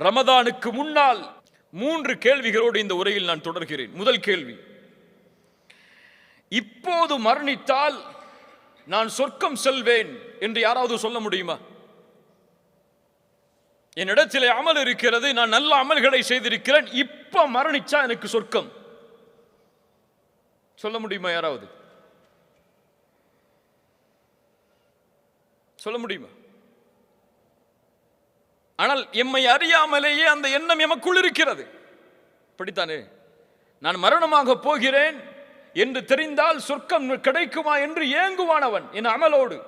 ரமதானுக்கு முன்னால் மூன்று கேள்விகளோடு இந்த உரையில் நான் தொடர்கிறேன். முதல் கேள்வி இப்போது மரணித்தால் நான் சொர்க்கம் செல்வேன் என்று யாராவது சொல்ல முடியுமா? என்னிடத்தில் அமல் இருக்கிறது நான் நல்ல அமல்களை செய்திருக்கிறேன் இப்ப மரணிச்சா எனக்கு சொர்க்கம். சொல்ல முடியுமா யாராவது? சொல்ல முடியுமா? ஆனால் எம்மை அறியாமலேயே அந்த எண்ணம் எமக்குள் இருக்கிறது. இப்படித்தானே? நான் மரணமாக போகிறேன் என்று தெரிந்தால் சொர்க்கம் கிடைக்குமா என்று ஏங்குவானவன் என் அமலோடு.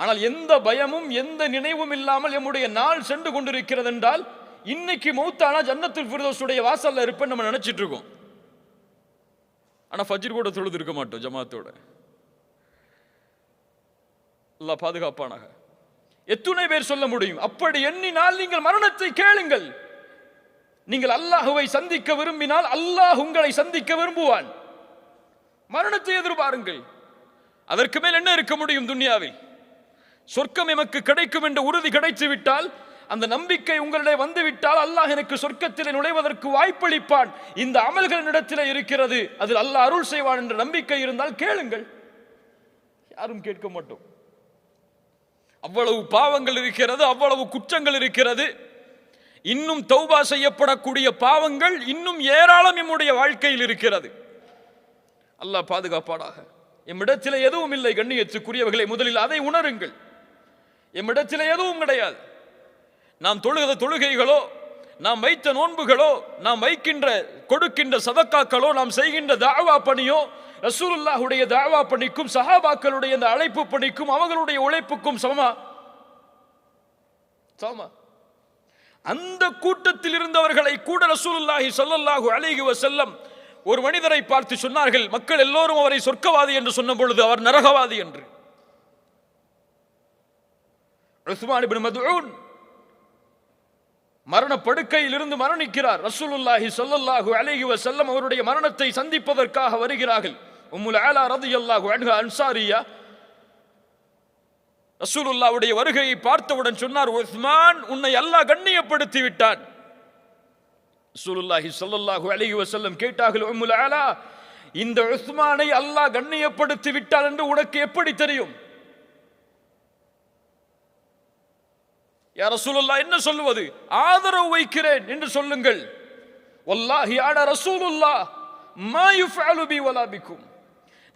ஆனால் எந்த பயமும் எந்த நினைவும் இல்லாமல் எம்முடைய நாள் சென்று கொண்டிருக்கிறது என்றால் இன்னைக்கு மௌத்தானா ஜன்னத்தில் ஃபிர்தோஸுடைய வாசல்ல இருப்பேன் நம்ம நினைச்சிட்டு இருக்கோம். ஆனால் ஃபஜ்ர் கூட தொழுது இருக்க மாட்டோம் ஜமாத்தோட. எல்லாம் பாதுகாப்பானாக. எத்துணை பேர் சொல்ல முடியும். அப்படி எண்ணினால் நீங்கள் மரணத்தை கேளுங்கள். நீங்கள் அல்லாஹுவை சந்திக்க விரும்பினால் அல்லாஹ் உங்களை சந்திக்க விரும்புவான். மரணத்தை எதிர்பாருங்கள். அதற்கு மேல் என்ன இருக்க முடியும் துன்யாவில்? சொர்க்கம் எமக்கு கிடைக்கும் என்ற உறுதி கிடைத்து விட்டால் அந்த நம்பிக்கை உங்களிடையே வந்துவிட்டால் அல்லாஹ் எனக்கு சொர்க்கத்தில் நுழைவதற்கு வாய்ப்பளிப்பான். இந்த அமல்களிடத்தில் இருக்கிறது. அதில் அல்லாஹ் அருள் செய்வான் என்ற நம்பிக்கை இருந்தால் கேளுங்கள். யாரும் கேட்க மாட்டோம். அவ்வளவு பாவங்கள் இருக்கிறது அவ்வளவு குற்றங்கள் இருக்கிறது. இன்னும் தௌபா செய்யப்படக்கூடிய பாவங்கள் இன்னும் ஏராளம் நம்முடைய வாழ்க்கையில் இருக்கிறது. அல்லாஹ் பாதுகாப்பாடாக எம்மிடத்தில் எதுவும் இல்லை கண்ணியத்துக்குரியவர்களை முதலில் அதை உணருங்கள். எம்மிடத்தில் எதுவும் கிடையாது. நாம் தொழுகிற தொழுகைகளோ நாம் வைத்த நோன்புகளோ நாம் வைக்கின்ற கொடுக்கின்ற சதக்காக்களோ நாம் செய்கின்ற தாவா பணியோ ரசூலுல்லாஹுடைய தாவா பணிக்கும் சஹாபாக்களுடைய இந்த அழைப்பு பணிக்கும் அவர்களுடைய உழைப்புக்கும் சமமா? சமமா? அந்த கூட்டத்தில் இருந்தவர்களை கூட ரசூலுல்லாஹி சொல்லல்லாஹு அலைஹி செல்லம் ஒரு மனிதரை பார்த்து சொன்னார்கள் மக்கள் எல்லோரும் அவரை சொர்க்கவாதி என்று சொன்ன பொழுது அவர் நரகவாதி என்று. உஸ்மான் இப்னு மதுஊன் மரண இருந்து மரணிக்கிறார். ரசூலுல்லாஹி சொல்லல்லாஹு அலேஹி வசல்லம் அவருடைய மரணத்தை சந்திப்பதற்காக வருகிறார்கள். உம்முல் ஆலா ரலியல்லாஹு அன்ஹா அன்சாரியா. ரசூலுல்லாவுடைய வருகையை பார்த்தவுடன் சொன்னார் உஸ்மான் உன்னை அல்லாஹ் கண்ணியப்படுத்தி விட்டான். ரசூலுல்லாஹி சொல்லல்லாஹு அலேஹி வசல்லம் கேட்டார்கள் உம்முல் ஆலா இந்த உஸ்மானை அல்லாஹ் கண்ணியப்படுத்தி விட்டான் என்று உனக்கு எப்படி தெரியும்? யார ரசூலுல்லாஹ் என்ன சொல்லுவது? ஆதரவு வைக்கிறேன் என்று சொல்லுங்கள். வல்லாஹி ஆட ரசூலுல்லா மா யுஃஅலு பி வலா பிக்கும்.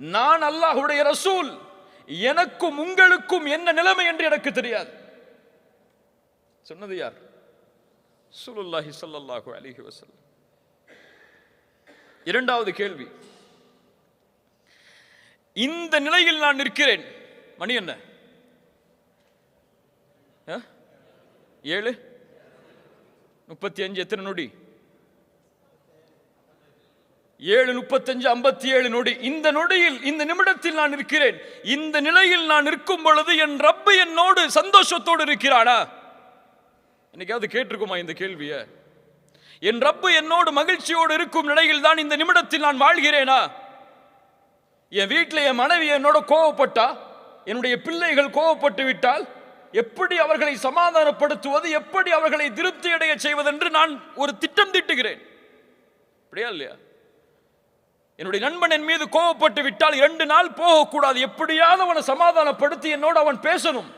நான் அல்லாஹ்வுடைய ரசூல் எனக்கும் உங்களுக்கும் என்ன நிலைமை என்று எனக்கு தெரியாது. சொன்னது யார்? சுலுல்லாஹி ஸல்லல்லாஹு அலைஹி வஸல்லம். இரண்டாவது கேள்வி. இந்த நிலையில் நான் நிற்கிறேன். மணி என்ன? ஏழு? முப்பத்தி அஞ்சு எத்தனை நொடி? ஏழு முப்பத்தஞ்சு ஐம்பத்தி ஏழு நொடி. இந்த நொடியில் இந்த நிமிடத்தில் நான் இருக்கிறேன். இந்த நிலையில் நான் நிற்கும் பொழுது என் ரப்பு என்னோடு சந்தோஷத்தோடு இருக்கிறானா? என்னைக்காவது கேட்டிருக்குமா இந்த கேள்விய? என் ரப்பு என்னோடு மகிழ்ச்சியோடு இருக்கும் நிலையில் தான் இந்த நிமிடத்தில் நான் வாழ்கிறேனா? என் வீட்டில் என் மனைவி என்னோட கோவப்பட்டா? என்னுடைய பிள்ளைகள் கோவப்பட்டு விட்டால்? எப்படி அவர்களை சமாதானப்படுத்துவது எப்படி அவர்களை திருப்தி அடைய செய்வதென்று நான் ஒரு திட்டம் திட்டுகிறேன். அப்படியா இல்லையா? என்னுடைய நண்பன் என் மீது கோவப்பட்டு விட்டால் இரண்டு நாள் போகக்கூடாது. எப்படியாவது அவனை சமாதானப்படுத்தி என்னோடு அவன் பேசணும்.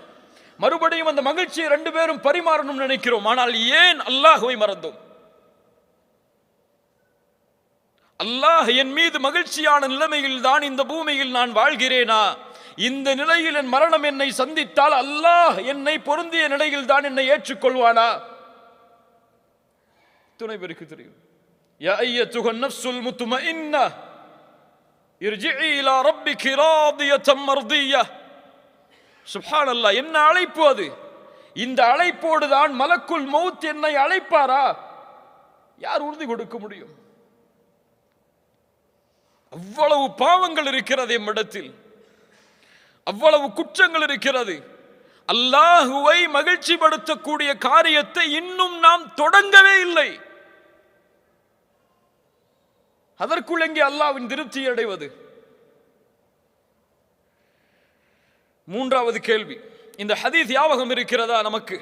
மறுபடியும் அந்த மகிழ்ச்சியை ரெண்டு பேரும் பரிமாறணும் நினைக்கிறோம். ஆனால் ஏன் அல்லாஹுவை மறந்தோம்? அல்லாஹ் என் மீது மகிழ்ச்சியான நிலைமையில் தான் இந்த பூமியில் நான் வாழ்கிறேனா? இந்த நிலையில் என் மரணம் என்னை சந்தித்தால் அல்லாஹ் என்னை பொருந்திய நிலையில் தான் என்னை ஏற்றுக்கொள்வானா? துணை பெருக்கு தெரியும். என்ன அழைப்பு அது? இந்த அழைப்போடு தான் மலக்குள் மௌத் என்னை அழைப்பாரா? யார் உறுதி கொடுக்க முடியும்? அவ்வளவு பாவங்கள் இருக்கிறது எம்மிடத்தில் இடத்தில். அவ்வளவு குற்றங்கள் இருக்கிறது அல்லாஹுவை மகிழ்ச்சிப்படுத்தக்கூடிய காரியத்தை இன்னும் நாம் தொடங்கவே இல்லை அதற்குள் எங்கே அல்லாவின் திருப்தி அடைவது மூன்றாவது கேள்வி இந்த ஹதீஸ் யாவகம் இருக்கிறதா நமக்கு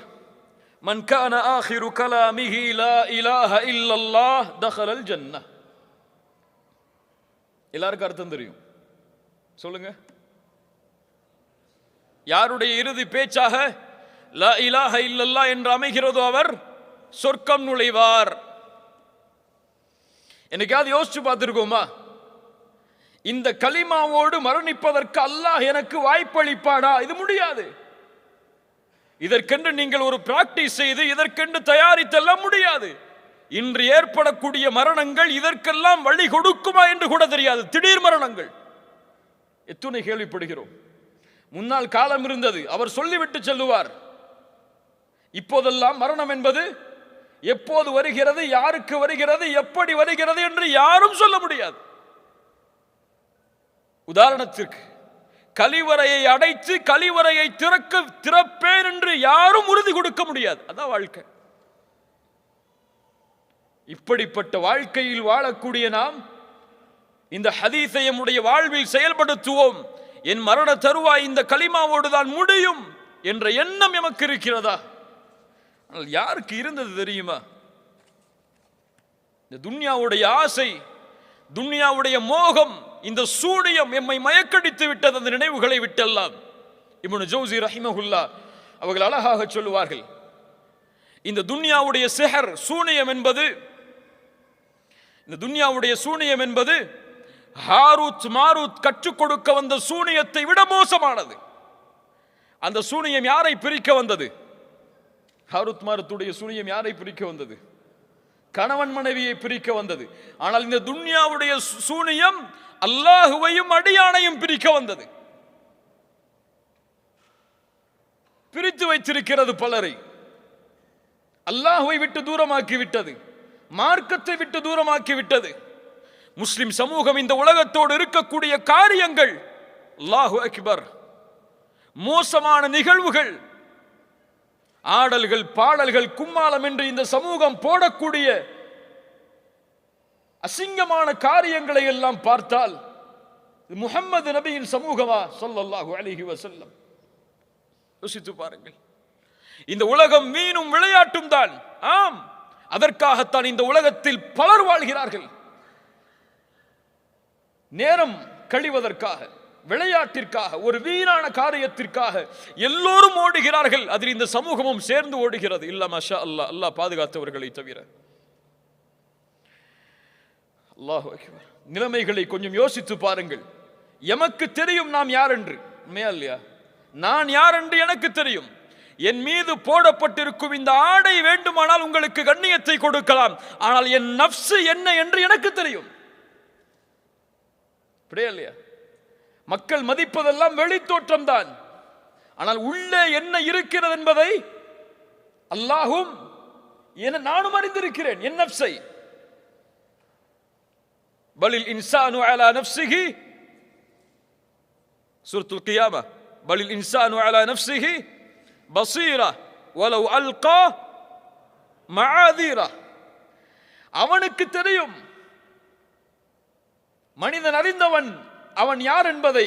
من كان آخر كلامه لا إله إلا الله دخل الجنة எல்லாருக்கும் அர்த்தம் தெரியும் சொல்லுங்க யாருடைய இறுதி பேச்சாக ல இலாஹ இல்லல்லா என்று அமைகிறதோ அவர் சொர்க்கம் நுழைவார். என்னைக்காவது யோசிச்சு பார்த்துருக்கோமா? இந்த கலிமாவோடு மரணிப்பதற்கு அல்லாஹ் எனக்கு வாய்ப்பளிப்பானா? இது முடியாது. இதற்கென்று நீங்கள் ஒரு பிராக்டிஸ் செய்து இதற்கென்று தயாரித்தெல்லாம் முடியாது. இன்று ஏற்படக்கூடிய மரணங்கள் இதற்கெல்லாம் வழி கொடுக்குமா என்று கூட தெரியாது. திடீர் மரணங்கள். எத்துணை கேள்விப்படுகிறோம். முன்னால் காலம் இருந்தது. அவர் சொல்லிவிட்டு செல்லுவார். இப்போதெல்லாம் மரணம் என்பது எப்போது வருகிறது யாருக்கு வருகிறது எப்படி வருகிறது என்று யாரும் சொல்ல முடியாது. உதாரணத்திற்கு கழிவறையை அடைத்து கழிவறையை திறக்க திறப்பேன் என்று யாரும் உறுதி கொடுக்க முடியாது. அதான் வாழ்க்கை. இப்படிப்பட்ட வாழ்க்கையில் வாழக்கூடிய நாம் இந்த ஹதீஸை நம்முடைய வாழ்வில் செயல்படுத்துவோம். என் மரண தருவாய் இந்த களிமாவோடு தான் முடியும் என்ற எண்ணம் எமக்கு இருக்கிறதா? ஆனால் யாருக்கு இருந்தது தெரியுமா? இந்த துன்யாவுடைய ஆசை துன்யாவுடைய மோகம் இந்த சூனியம் எம்மை மயக்கடித்து விட்டது அந்த நினைவுகளை விட்டெல்லாம். இப்னு ஜோசி ரஹிமஹுல்லா அவர்கள் அழகாக சொல்லுவார்கள் இந்த துன்யாவுடைய சிஹர் சூனியம் என்பது இந்த துன்யாவுடைய சூனியம் என்பது ஹாரூத் மாரூத் கற்றுக் கொடுக்க வந்த சூனியத்தை விட மோசமானது. அந்த சூனியம் யாரை பிரிக்க வந்தது? ஹாரூத் மாரத்துடைய சூனியம் யாரை பிரிக்க வந்தது? கணவன் மனைவியை பிரிக்க வந்தது. ஆனால் இந்த துன்யாவுடைய சு- சூனியம் அல்லாஹுவையும் அடியானையும் பிரிக்க வந்தது. பிரித்து வைத்திருக்கிறது பலரை. அல்லாஹுவை விட்டு தூரமாக்கி விட்டது. மார்க்கத்தை விட்டு தூரமாக்கி விட்டது. முஸ்லிம் சமூகம் இந்த உலகத்தோடு இருக்கக்கூடிய காரியங்கள். அல்லாஹு அக்பர். மோசமான நிகழ்வுகள். ஆடல்கள் பாடல்கள் கும்மாளம் என்று இந்த சமூகம் போடக்கூடிய அசிங்கமான காரியங்களை எல்லாம் பார்த்தால் முகமது நபியின் சமூகமா? ஸல்லல்லாஹு அலிஹி வசல்லம் யோசித்து பாருங்கள். இந்த உலகம் மீனும் விளையாட்டும் தான். ஆம். அதற்காகத்தான் இந்த உலகத்தில் பலர் வாழ்கிறார்கள். நேரம் கழிவதற்காக விளையாட்டிற்காக ஒரு வீணான காரியத்திற்காக எல்லோரும் ஓடுகிறார்கள். அதில் இந்த சமூகமும் சேர்ந்து ஓடுகிறது. இல்ல மஷா அல்லாஹ் அல்லா பாதுகாத்தவர்களை தவிர. அல்லாஹ் நிலைமைகளை கொஞ்சம் யோசித்து பாருங்கள். எமக்கு தெரியும் நாம் யார் என்று உண்மையா இல்லையா? நான் யார் என்று எனக்கு தெரியும். என் மீது போடப்பட்டிருக்கும் இந்த ஆடை வேண்டுமானால் உங்களுக்கு கண்ணியத்தை கொடுக்கலாம். ஆனால் என் நப்சு என்ன என்று எனக்கு தெரியும். அப்படியே இல்லையா? மக்கள் மதிப்பதெல்லாம் வெளித்தோற்றம் தான் ஆனால் உள்ளே என்ன இருக்கிறது என்பதை அல்லாஹும் என நானும் அறிந்திருக்கிறேன். என் நப்சை பலில் இன்சானு அலா நப்சிஹி சூரத்துல் கியாமா. பலில் இன்சானு அலா நப்சிஹி பசீரா. வலவ் அல்கா. மஆதீரா. அவனுக்கு தெரியும். மனிதன் அறிந்தவன் அவன் யார் என்பதை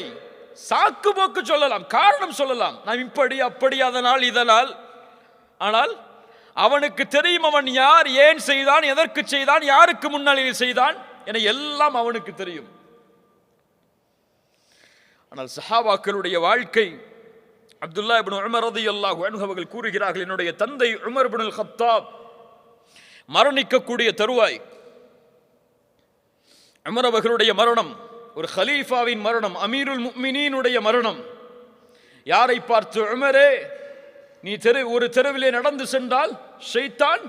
சாக்கு போக்கு சொல்லலாம் காரணம் சொல்லலாம். நான் இப்படி அப்படி அதனால் இதனால். ஆனால் அவனுக்கு தெரியும் அவன் யார் ஏன் செய்தான் எதற்கு செய்தான் யாருக்கு முன்னிலையில் செய்தான் என எல்லாம் அவனுக்கு தெரியும். ஆனால் சஹாபாக்களுடைய வாழ்க்கை அப்துல்லா இபின் உமர் ரதி அல்லாஹ் அவர்கள் கூறுகிறார்கள் என்னுடைய தந்தை உமர் இப்னுல் ஹத்தாப் மரணிக்கக்கூடிய தருவாய். அமர் அவர்களுடைய மரணம் ஒரு ஹலீஃபாவின் மரணம் அமீருல் முக்மினீனுடைய மரணம். யாரை பார்த்து உமரே நீ தெரு ஒரு தெருவிலே நடந்து சென்றால் ஷைத்தான்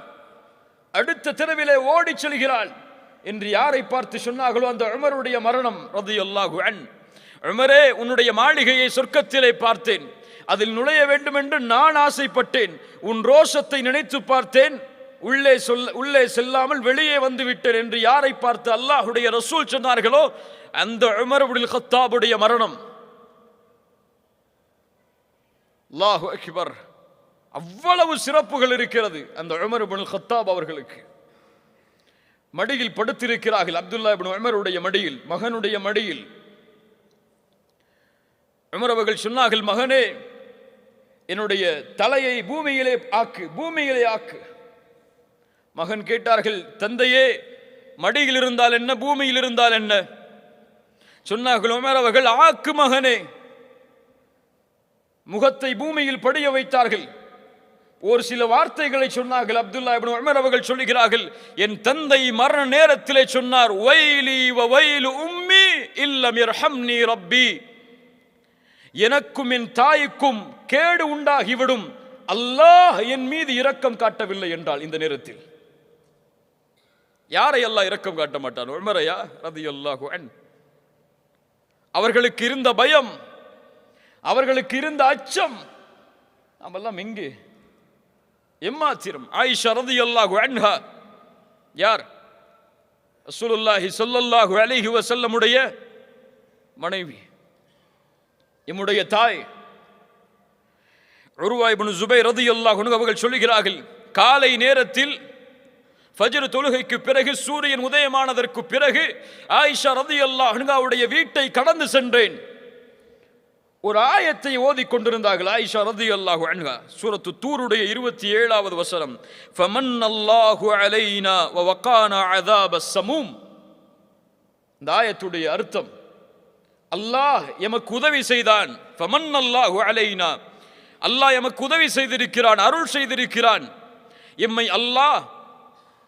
அடுத்த தெருவிலே ஓடிச் செல்கிறாள் என்று யாரை பார்த்து சொன்னார்களோ அந்த உமருடைய மரணம் ரதியல்லாஹு அன். உமரே உன்னுடைய மாளிகையை சொர்க்கத்திலே பார்த்தேன். அதில் நுழைய வேண்டும் என்று நான் ஆசைப்பட்டேன். உன் ரோஷத்தை நினைத்து பார்த்தேன். உள்ளே சொல்ல உள்ளே செல்லாமல் வெளியே வந்து விட்டேன் என்று யாரை பார்த்து அல்லாஹுடைய ரசூல் சொன்னார்களோ அந்த உமர் இப்னுல் கத்தாபுடைய மரணம். அல்லாஹு அக்பர். அவ்வளவு சிறப்புகள் இருக்கிறது அந்த உமர் இப்னுல் கத்தாப் அவர்களுக்கு. மடியில் படுத்திருக்கிறார்கள் அப்துல்லா இபின் உமருடைய மடியில் மகனுடைய மடியில். உமர் அவர்கள் சொன்னார்கள் மகனே என்னுடைய தலையை பூமியிலே ஆக்கு பூமியிலே ஆக்கு. மகன் கேட்டார்கள் தந்தையே மடியில் இருந்தால் என்ன பூமியில் இருந்தால் என்ன? சொன்னார்கள் உமர் அவர்கள் ஆக்கு மகனே. முகத்தை பூமியில் படிய வைத்தார்கள். ஒரு சில வார்த்தைகளை சொன்னார்கள் அப்துல்லா இப்னு உமர் அவர்கள் சொல்லுகிறார்கள் என் தந்தை மரண நேரத்திலே சொன்னார் வைலி வ வைலு உம்மி இல்லம் நீ ரப்பி. எனக்கும் என் தாய்க்கும் கேடு உண்டாகிவிடும். அல்லாஹ் என் மீது இரக்கம் காட்டவில்லை என்றால் இந்த நேரத்தில். யாரை எல்லாம் இரக்கம் காட்ட மாட்டான்? உமரையா ரதியல்லாஹு அன். அவர்களுக்கு இருந்த பயம் அவர்களுக்கு இருந்த அச்சம் நாமெல்லாம் எங்கே எம்மாத்திரம். ஆயிஷா ரதி அல்லாஹு அன்ஹா யார்? ரசூலுல்லாஹி சொல்லல்லாஹு அலிஹி வசல்லமுடைய மனைவி எம்முடைய தாய் உருவா ஜுபை ரதி ரதியல்லாஹு அவர்கள் சொல்லுகிறார்கள் காலை நேரத்தில் ஃபஜ்ரு தொழுகைக்கு பிறகு சூரியன் உதயமானதற்கு பிறகு ஆயிஷா ரதி அல்லா அன்ஹாவுடைய வீட்டை கடந்து சென்றேன். ஒரு ஆயத்தை ஓதி கொண்டிருந்தார்கள் ஆயிஷா ரதி அல்லாஹு அன்ஹா. சூரத்து தூருடைய இருபத்தி ஏழாவது வசனம் ஃபமன் அல்லாஹு அலைனா வ வக்கானா அதாப சமூம். இந்த ஆயத்துடைய அர்த்தம் அல்லாஹ் எமக்கு உதவி செய்தான். ஃபமன் அல்லாஹு அலைனா. அல்லாஹ் எமக்கு உதவி செய்திருக்கிறான் அருள் செய்திருக்கிறான். எம்மை அல்லாஹ்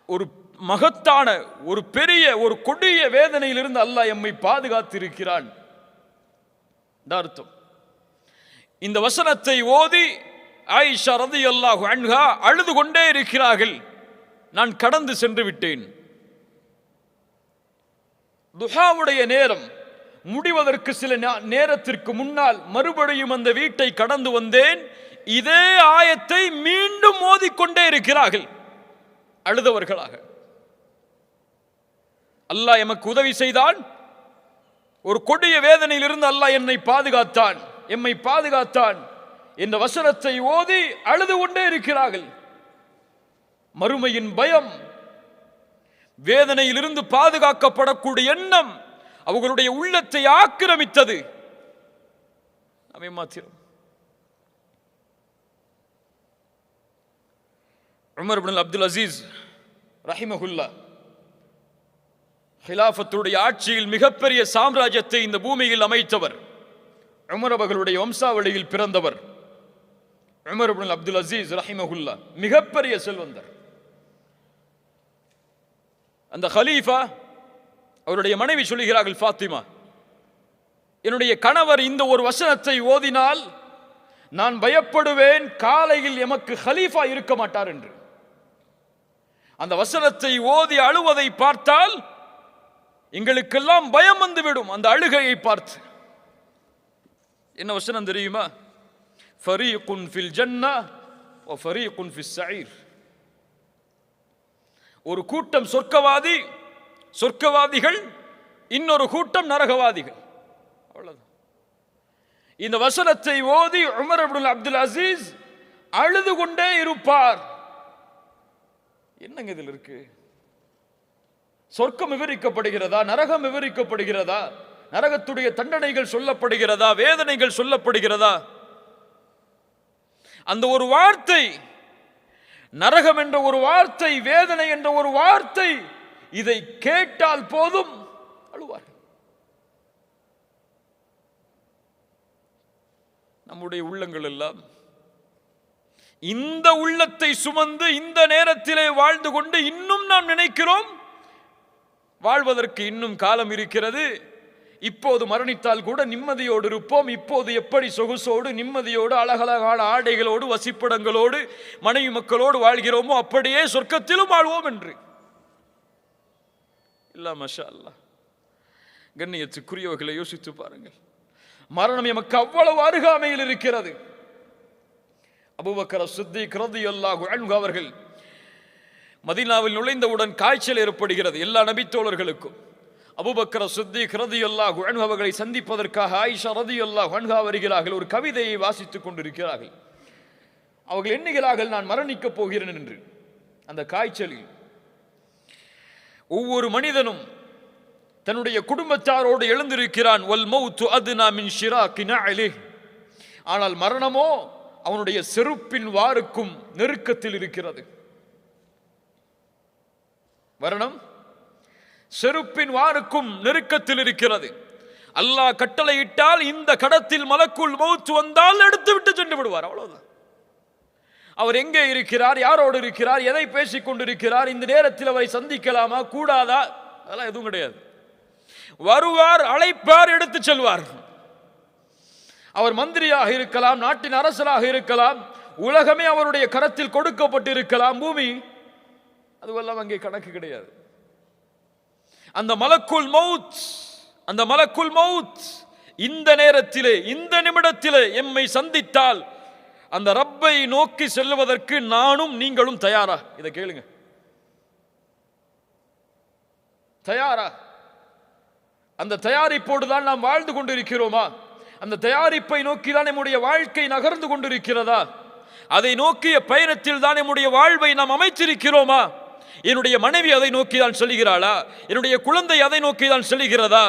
ஒரு மகத்தான ஒரு பெரிய ஒரு கொடிய வேதனையிலிருந்து அல்லாஹ் எம்மை பாதுகாத்திருக்கிறான். அர்த்தம். இந்த வசனத்தை ஓதி ஆயிஷா ரதி அல்லாஹு அன்ஹா அழுது கொண்டே இருக்கிறார்கள். நான் கடந்து சென்று விட்டேன். துஹாவுடைய நேரம் முடிவதற்கு சில நேரத்திற்கு முன்னால் மறுபடியும் அந்த வீட்டை கடந்து வந்தேன். இதே ஆயத்தை மீண்டும் மோதிக்கொண்டே இருக்கிறார்கள். அழுதவர்களாக. அல்லாஹ் எமக்கு உதவி செய்தான். ஒரு கொடிய வேதனையிலிருந்து அல்லாஹ் என்னை பாதுகாத்தான். எம்மை பாதுகாத்தான். இந்த வசனத்தை ஓதி அழுது கொண்டே இருக்கிறார்கள். மறுமையின் பயம் வேதனையிலிருந்து பாதுகாக்கப்படக்கூடிய எண்ணம் அவர்களுடைய உள்ளத்தை ஆக்கிரமித்தது. அவை மாத்திரம் உமர் இப்னு அப்துல் அசீஸ் ரஹிமஹுல்லா ஹிலாஃபத்துடைய ஆட்சியில் மிகப்பெரிய சாம்ராஜ்யத்தை இந்த பூமியில் அமைத்தவர். உமர் அவர்களுடைய வம்சாவளியில் பிறந்தவர். உமர் இப்னு அப்துல் அசீஸ் ரஹிமஹுல்லா மிகப்பெரிய செல்வந்தர். அந்த ஹலீஃபா அவருடைய மனைவி சொல்லுகிறார்கள் ஃபாத்திமா என்னுடைய கணவர் இந்த ஒரு வசனத்தை ஓதினால் நான் பயப்படுவேன் காலையில் எமக்கு ஹலீஃபா இருக்க மாட்டார் என்று. அந்த வசனத்தை ஓதி அழுவதை பார்த்தால் எங்களுக்கெல்லாம் பயம் வந்துவிடும் அந்த அழுகையை பார்த்து. என்ன வசனம் தெரியுமா? ஃபரீகுன் ஃபில் ஜன்னா வ ஃபரீகுன் ஃபில் சயிர். ஒரு கூட்டம் சொர்க்கவாதி சொர்க்கவாதிகள் இன்னொரு கூட்டம் நரகவாதிகள். அவ்வளவுதான். இந்த வசனத்தை ஓதி உமர் அப்துல் அப்துல் அசீஸ் அழுது கொண்டே இருப்பார். என்னங்க இதில் இருக்கு? சொர்க்கம் விவரிக்கப்படுகிறதா? நரகம் விவரிக்கப்படுகிறதா? நரகத்துடைய தண்டனைகள் சொல்லப்படுகிறதா? வேதனைகள் சொல்லப்படுகிறதா? அந்த ஒரு வார்த்தை நரகம் என்ற ஒரு வார்த்தை வேதனை என்ற ஒரு வார்த்தை இதை கேட்டால் போதும். அழுவார். நம்முடைய உள்ளங்கள் எல்லாம் இந்த உள்ளத்தை சுமந்து இந்த நேரத்திலே வாழ்ந்து கொண்டு இன்னும் நாம் நினைக்கிறோம். வாழ்வதற்கு இன்னும் காலம் இருக்கிறது. இப்போது மரணித்தால் கூட நிம்மதியோடு இருப்போம். இப்போது எப்படி சொகுசோடு நிம்மதியோடு அழகழகான ஆடைகளோடு வசிப்பிடங்களோடு மனைவி மக்களோடு வாழ்கிறோமோ அப்படியே சொர்க்கத்திலும் வாழ்வோம் என்று. இல்ல மஷா அல்லாஹ் கண்ணியத்துக்குரியவர்களை யோசித்து பாருங்கள். மரணம் எமக்கு அவ்வளவு அருகாமையில் இருக்கிறது. அபூபக்கர் சித்திக் ரலியல்லாஹு அன்பு அவர்கள் மதினாவில் நுழைந்தவுடன் காய்ச்சல் ஏற்படுகிறது எல்லா நபித்தோழர்களுக்கும். அபூபக்கர் சித்திக் ரலியல்லாஹு அன்பு அவர்களை சந்திப்பதற்காக ஆயிஷா ரலியல்லாஹு அன்ஹா வருகிறார்கள் ஒரு கவிதையை வாசித்துக் கொண்டிருக்கிறார்கள். அவர்கள் எண்ணுகிறார்கள் நான் மரணிக்கப் போகிறேன் என்று. அந்த காய்ச்சலில் ஒவ்வொரு மனிதனும் தன்னுடைய குடும்பத்தாரோடு எழுந்திருக்கிறான் ஒல் மௌத்து அது நாமின் ஷிராக்கி நஅலிஹ் ஆனால் மரணமோ அவனுடைய செருப்பின் வாருக்கும் நெருக்கத்தில் இருக்கிறது. வருணம் செருப்பின் வாருக்கும் நெருக்கத்தில் இருக்கிறது. அல்லாஹ் கட்டளையிட்டால் இந்த கடத்தில் மலக்குள் மௌத்து வந்தால் எடுத்து விட்டு சென்று விடுவார் அவ்வளவுதான். அவர் எங்கே இருக்கிறார் யாரோடு இருக்கிறார் எதை பேசிக் கொண்டிருக்கிறார் இந்த நேரத்தில் அவரை சந்திக்கலாமா கூடாதா? அதெல்லாம் எதுவும் கிடையாது. வருவார் அழைப்பார் எடுத்து செல்வார். அவர் மந்திரியாக இருக்கலாம் நாட்டின் அரசராக இருக்கலாம் உலகமே அவருடைய கரத்தில் கொடுக்கப்பட்டிருக்கலாம் பூமி அதுவெல்லாம் அங்கே கணக்கு கிடையாது. அந்த மலக்குள் மவுத் அந்த மலக்குள் மவுத் இந்த நேரத்திலே இந்த நிமிடத்திலே எம்மை சந்தித்தால் அந்த ரப்பை நோக்கி செல்வதற்கு நானும் நீங்களும் தயாரா? இதை கேளுங்க. தயாரா? அந்த தயாரிப்போடு தான் நாம் வாழ்ந்து கொண்டிருக்கிறோமா? அந்த தயாரிப்பை நோக்கி தான் நம்முடைய வாழ்க்கை நகர்ந்து கொண்டிருக்கிறதா? அதை நோக்கிய பயணத்தில் தான் நம்முடைய வாழ்வை நாம் அமைச்சிருக்கிறோமா என்னுடைய மனைவி அதை நோக்கி தான் செல்கிறாளா? என்னுடைய குழந்தை அதை நோக்கி தான் செல்கிறதா?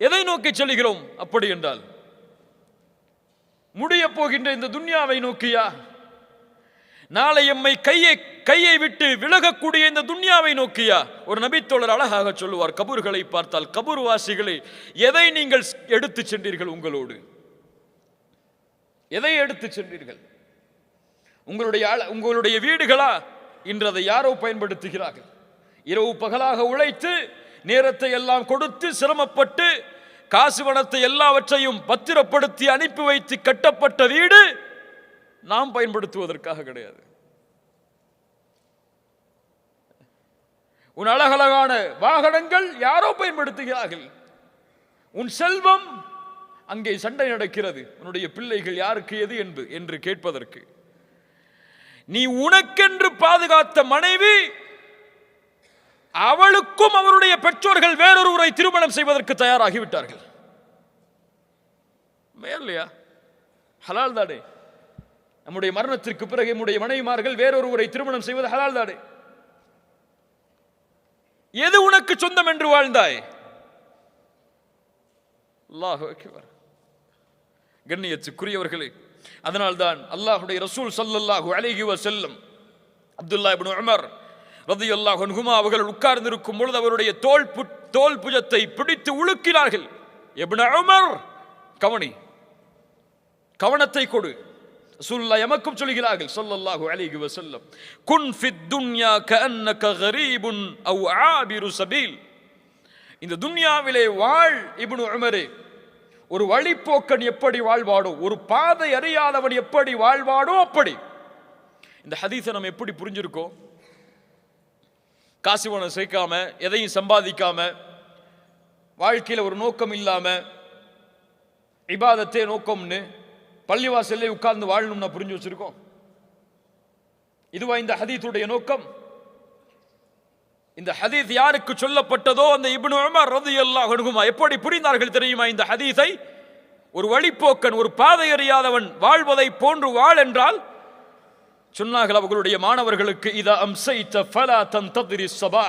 எதை நோக்கி செல்கிறோம் அப்படி என்றால் முடிய போகின்ற இந்த துன்யாவை நோக்கியா? நாளை எம்மை கையை கையை விட்டு விலகக்கூடிய இந்த துன்யாவை நோக்கியா? ஒரு நபித்தோழர் அழகாக சொல்லுவார் கபூர்களை பார்த்தால் கபூர் வாசிகளை எதை நீங்கள் எடுத்து சென்றீர்கள் உங்களோடு? எதை எடுத்து சென்றீர்கள்? உங்களுடைய உங்களுடைய வீடுகளா? இன்று அதை யாரோ பயன்படுத்துகிறார்கள். இரவு பகலாக உழைத்து நேரத்தை எல்லாம் கொடுத்து சிரமப்பட்டு காசு பணத்தை எல்லாவற்றையும் பத்திரப்படுத்தி அனுப்பி வைத்து கட்டப்பட்ட வீடு நாம் பயன்படுத்துவதற்காக கிடையாது. உன் அழகழகான வாகனங்கள் யாரோ பயன்படுத்துகிறார்கள். உன் செல்வம் அங்கே சண்டை நடக்கிறது. உன்னுடைய பிள்ளைகள் யாருக்கு எது என்பது என்று கேட்பதற்கு. நீ உனக்கென்று பாதுகாத்த மனைவி அவளுக்கும் அவருடைய பெற்றோர்கள் வேறொருவரை திருமணம் செய்வதற்கு தயாராகிவிட்டார்கள். மேலையா ஹலால் தானே? நம்முடைய மரணத்திற்கு பிறகு நம்முடைய மனைவிமார்கள் வேறொருவரை திருமணம் செய்வது ஹலால் தாடு எது உனக்கு சொந்தம் என்று வாழ்ந்தாய்? அல்லாஹ் கண்ணியத்துக்குரியவர்களே அதனால்தான் அல்லாஹுடைய ரசூல் சல்லல்லாஹு அலைஹி செல்லும் அப்துல்லா இபின் உமர் ரதி அன்ஹுமா அவர்கள் உட்கார்ந்திருக்கும் பொழுது அவருடைய தோல் தோல் புஜத்தை பிடித்து உலுக்கினார்கள். எபின் உமர் கவனி கவனத்தை கொடு. ரசூல்லா எமக்கும் சொல்கிறார்கள் சொல்லல்லாஹு அலைஹி வசல்லம் குன் ஃபித் துன்யா கன்னக கரீபுன் அவ் ஆபிரு சபீல். இந்த துன்யாவிலே வாழ் இப்னு உமரே ஒரு வழிப்போக்கன் எப்படி வாழ்வாடோ ஒரு பாதை அறியாதவன் எப்படி வாழ்வாடோ அப்படி. இந்த ஹதீஸை நம்ம எப்படி புரிஞ்சிருக்கோம்? காசு பணம் சேர்க்காம எதையும் சம்பாதிக்காம வாழ்க்கையில் ஒரு நோக்கம் இல்லாமல் இபாதத்தே நோக்கம்னு பள்ளிவாசல்லே உட்கார்ந்து வாழணும்னா புரிஞ்சு வச்சிருக்கோம். இதுவா இந்த ஹதீத்துடைய நோக்கம்? இந்த ஹதீஸ் யாருக்கு சொல்லப்பட்டதோ அந்த இப்னு உமர் எல்லாம் அன்ஹுமா எப்படி புரிந்தார்கள் தெரியுமா இந்த ஹதீஸை? ஒரு வழிப்போக்கன் ஒரு பாதை அறியாதவன் வாழ்வதை போன்று வாழ் என்றால் சொன்னார்கள் அவர்களுடைய மாணவர்களுக்கு இத அம்சைத்த ஃபலா தன் தத்ரி சபா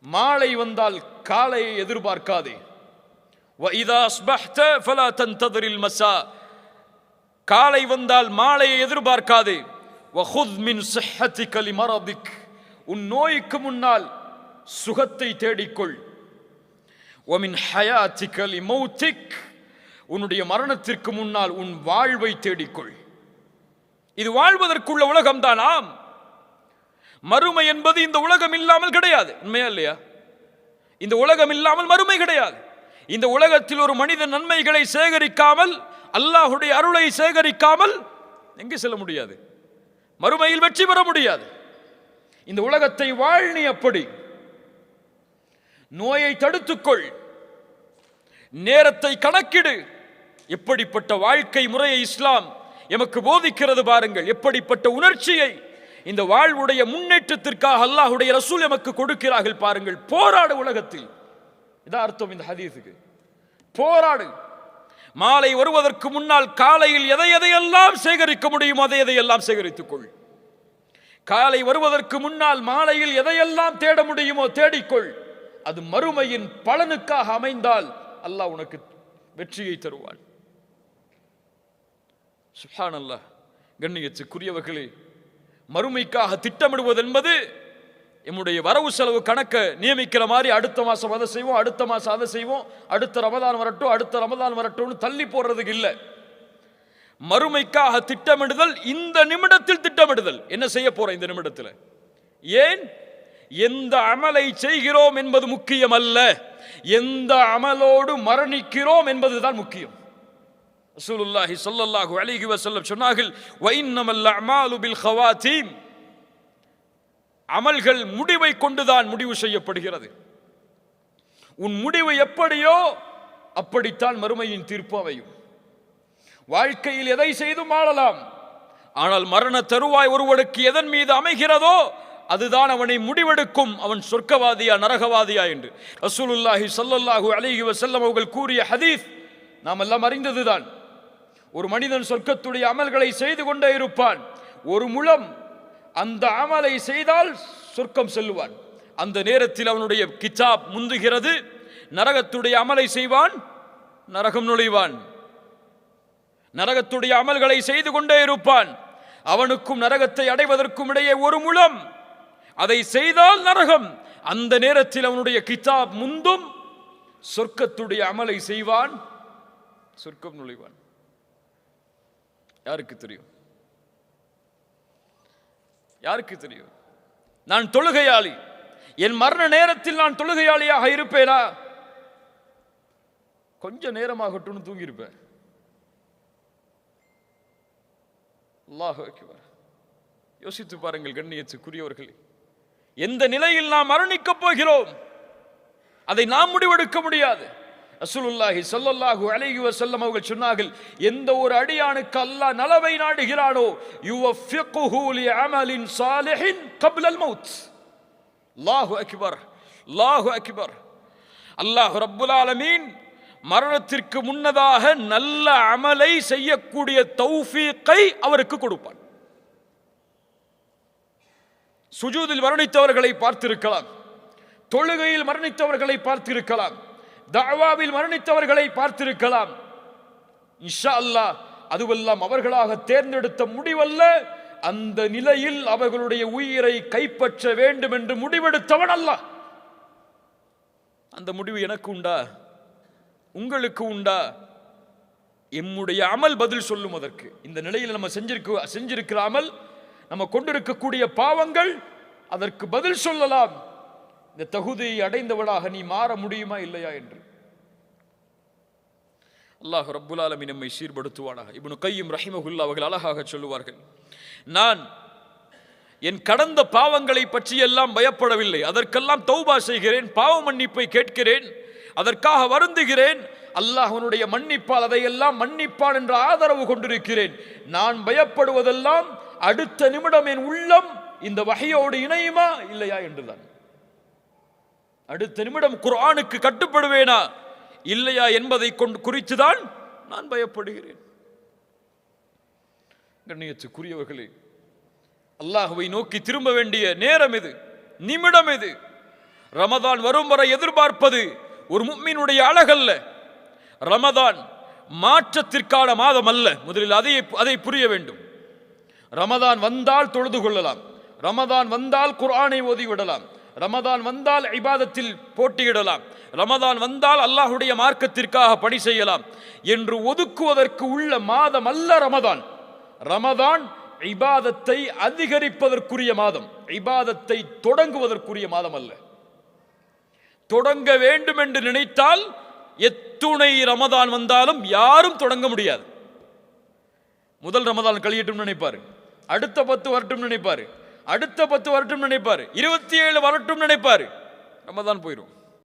மாலை வந்தால் காலையை எதிர்பார்க்காதே. இதா ஸ்பஹ்த ஃபலா தந்ததரில் மசா காலை வந்தால் மாலையை எதிர்பார்க்காது. வஹுத் மின் சிஹத்தி உன் நோய்க்கு முன்னால் சுகத்தை தேடிக்கொள். ஒமின் ஹயாத்தி கலி உன்னுடைய மரணத்திற்கு முன்னால் உன் வாழ்வை தேடிக்கொள். இது வாழ்வதற்குள்ள உலகம்தான் ஆம். மறுமை என்பது இந்த உலகம் இல்லாமல் கிடையாது. உண்மையா இல்லையா? இந்த உலகம் இல்லாமல் மறுமை கிடையாது. இந்த உலகத்தில் ஒரு மனிதன் நன்மைகளை சேகரிக்காமல் அல்லாஹுடைய அருளை சேகரிக்காமல் எங்கு செல்ல முடியாது? மறுமையில் வெற்றி பெற முடியாது. இந்த உலகத்தை வாழ்நி அப்படி. நோயை தடுத்துக்கொள். நேரத்தை கணக்கிடு. எப்படிப்பட்ட வாழ்க்கை முறையை இஸ்லாம் எமக்கு போதிக்கிறது பாருங்கள். எப்படிப்பட்ட உணர்ச்சியை இந்த வாழ்வுடைய முன்னேற்றத்திற்காக அல்லாஹுடைய ரசூல் எமக்கு கொடுக்கிறார்கள் பாருங்கள். போராடு உலகத்தில். இதான் அர்த்தம் இந்த ஹதீஸுக்கு. போராடு. மாலை வருவதற்கு முன்னால் காலையில் எதை எதையெல்லாம் சேகரிக்க முடியுமோ அதை எதையெல்லாம் சேகரித்துக் கொள் காலை வருவதற்கு முன்னால் மாலையில் எதையெல்லாம் தேட முடியுமோ தேடிக்கொள். அது மறுமையின் பலனுக்காக அமைந்தால் அல்லாஹ் உனக்கு வெற்றியை தருவான். சுஹானல்லாஹ் கண்ணியத்துக்குரியவர்களே மறுமைக்காக திட்டமிடுவது என்பது என்னுடைய வரவு செலவு கணக்கை நியமிக்கிற மாதிரி அடுத்த மாதம் அதை செய்வோம் அடுத்த மாதம் அதை செய்வோம் அடுத்த ரமதான் வரட்டும் அடுத்த ரமதான் வரட்டும்னு தள்ளி போடுறதுக்கு இல்லை. மறுமைக்காக திட்டமிடுதல் இந்த நிமிடத்தில் திட்டமிடுதல். என்ன செய்ய போகிறோம் இந்த நிமிடத்தில்? ஏன்? எந்த அமலை செய்கிறோம் என்பது முக்கியம் அல்ல எந்த அமலோடு மரணிக்கிறோம் என்பதுதான் முக்கியம். ரசூலுல்லாஹி சொல்லல்லாஹு அலைஹி வசல்லம் சொன்னார்கள் வைன்னமல்ல அமாலு பில் ஹவாத்தீம் அமல்கள் முடிவை கொண்டுதான் முடிவு செய்யப்படுகிறது. உன் முடிவு எப்படியோ அப்படித்தான் மறுமையின் தீர்ப்பு அமையும். வாழ்க்கையில் எதை செய்தும் ஆளலாம் ஆனால் மரண தருவாய் ஒருவனுக்கு எதன் மீது அமைகிறதோ அதுதான் அவனை முடிவெடுக்கும். அவன் சொர்க்கவாதியா நரகவாதியா என்று. ரசூலுல்லாஹி ஸல்லல்லாஹு அலிஹி வசல்லம் அவர்கள் கூறிய ஹதீஸ் நாம் எல்லாம் அறிந்ததுதான். ஒரு மனிதன் சொர்க்கத்துடைய அமல்களை செய்து கொண்டே இருப்பான். ஒரு முழம் அந்த அமலை செய்தால் சொர்க்கம் செல்லுவான். அந்த நேரத்தில் அவனுடைய கிச்சாப் முந்துகிறது. நரகத்துடைய அமலை செய்வான். நரகம் நுழைவான். நரகத்துடைய அமல்களை செய்து கொண்டே இருப்பான். அவனுக்கும் நரகத்தை அடைவதற்கும் இடையே ஒரு முழம். அதை செய்தால் நரகம். அந்த நேரத்தில் அவனுடைய கிதாப் முந்தும் சொர்க்கத்துடைய அமலை செய்வான். சொர்க்கம் நுழைவான். யாருக்கு தெரியும்? யாருக்கு தெரியும்? நான் தொழுகையாளி. என் மரண நேரத்தில் நான் தொழுகையாளியாக இருப்பேனா? கொஞ்ச நேரமாகட்டும்னு தூங்கியிருப்பேன். யோசித்து பாருங்கள் கண்ணியத்துக்குரியவர்களே. எந்த நிலையில் நாம் மரணிக்கப் போகிறோம்? அதை நாம் முடிவெடுக்க முடியாது. ரசூலுல்லாஹி ஸல்லல்லாஹு அலைஹி வஸல்லம் அவர்கள் சொன்னார்கள் எந்த ஒரு அடியானுக்கு அல்லாஹ் நலவை நாடுகிறானோ யுவஃபிகுஹு லிஅமலின் சாலிஹின் கப்லல் மௌத். லாஹு அக்பர் லாஹு அக்பர். அல்லாஹ் ரப்புல் ஆலமீன் மரணத்திற்கு முன்னதாக நல்ல அமலை செய்யக்கூடிய தௌஃபீக்கை அவருக்கு கொடுப்பான். சுஜூதில் மரணித்தவர்களை பார்த்திருக்கலாம் தொழுகையில் மரணித்தவர்களை பார்த்திருக்கலாம் தாவாவில் மரணித்தவர்களை பார்த்திருக்கலாம். இன்ஷா அல்லாஹ் அதுவெல்லாம் அவர்களாக தேர்ந்தெடுத்த முடிவல்ல. அந்த நிலையில் அவர்களுடைய உயிரை கைப்பற்ற வேண்டும் என்று முடிவெடுத்தவன் அல்லாஹ். அந்த முடிவு எனக்கு உண்டா? உங்களுக்கு உண்டா? எம்முடைய அமல் பதில் சொல்லும் அதற்கு. இந்த நிலையில் நம்ம செஞ்சிருக்க செஞ்சிருக்கிற அமல் நம்ம கொண்டிருக்கக்கூடிய பாவங்கள் அதற்கு பதில் சொல்லலாம். இந்த தகுதியை அடைந்தவளாக நீ மாற முடியுமா இல்லையா என்று. அல்லாஹ் ரப்புல் ஆலமீன் நம்மை சீர்படுத்துவானாக. இவனு கையும் ரஹிமகுல்லா அவர்கள் அழகாக சொல்லுவார்கள். நான் என் கடந்த பாவங்களை பற்றியெல்லாம் பயப்படவில்லை. அதற்கெல்லாம் தௌபா செய்கிறேன் பாவ மன்னிப்பை கேட்கிறேன் அதற்காக வருந்துகிறேன். அல்லாஹ் அவனுடைய மன்னிப்பால் அதையெல்லாம் மன்னிப்பான் என்ற ஆதரவு கொண்டிருக்கிறேன். நான் பயப்படுவதெல்லாம் அடுத்த நிமிடம் என் உள்ளம் இந்த வகையோடு இணையுமா இல்லையா என்றுதான். அடுத்த நிமிடம் குரானுக்கு கட்டுப்படுவேனா? இல்லையா என்பதை கொண்டு குறித்துதான் நான் பயப்படுகிறேன். கண்ணியத்துக்குரியவர்களே அல்லாஹுவை நோக்கி திரும்ப வேண்டிய நேரம் இது நிமிடம் இது. ரமதான் வரும் வரை எதிர்பார்ப்பது ஒரு முக்மீனுடைய அழகல்ல. ரமதான் மாற்றத்திற்கான மாதம் அல்ல. முதலில் அதை அதை புரிய வேண்டும். ரமதான் வந்தால் தொழுது கொள்ளலாம். ரமதான் வந்தால் குரானை ஓதிவிடலாம். ரமதான் வந்தால் இபாதத்தில் போட்டியிடலாம். ரமதான் வந்தால் அல்லாஹுடைய மார்க்கத்திற்காக பணி செய்யலாம். என்று ஒதுக்குவதற்கு உள்ள மாதம் அல்ல ரமதான். ரமதான் இபாதத்தை அதிகரிப்பதற்குரிய மாதம். இபாதத்தை தொடங்குவதற்குரிய மாதம் அல்ல. தொடங்க வேண்டும் என்று நினைத்தால் எத்துணை ரமதான் வந்தாலும் யாரும் தொடங்க முடியாது. முதல் ரமதான் கழியட்டும் நினைப்பாரு. அடுத்த பத்து வரட்டும் நினைப்பாரு. அடுத்த பத்து வரட்டும் நினைப்பார். இருபத்தி ஏழு வரட்டும் நம்ம தான் போயிடும்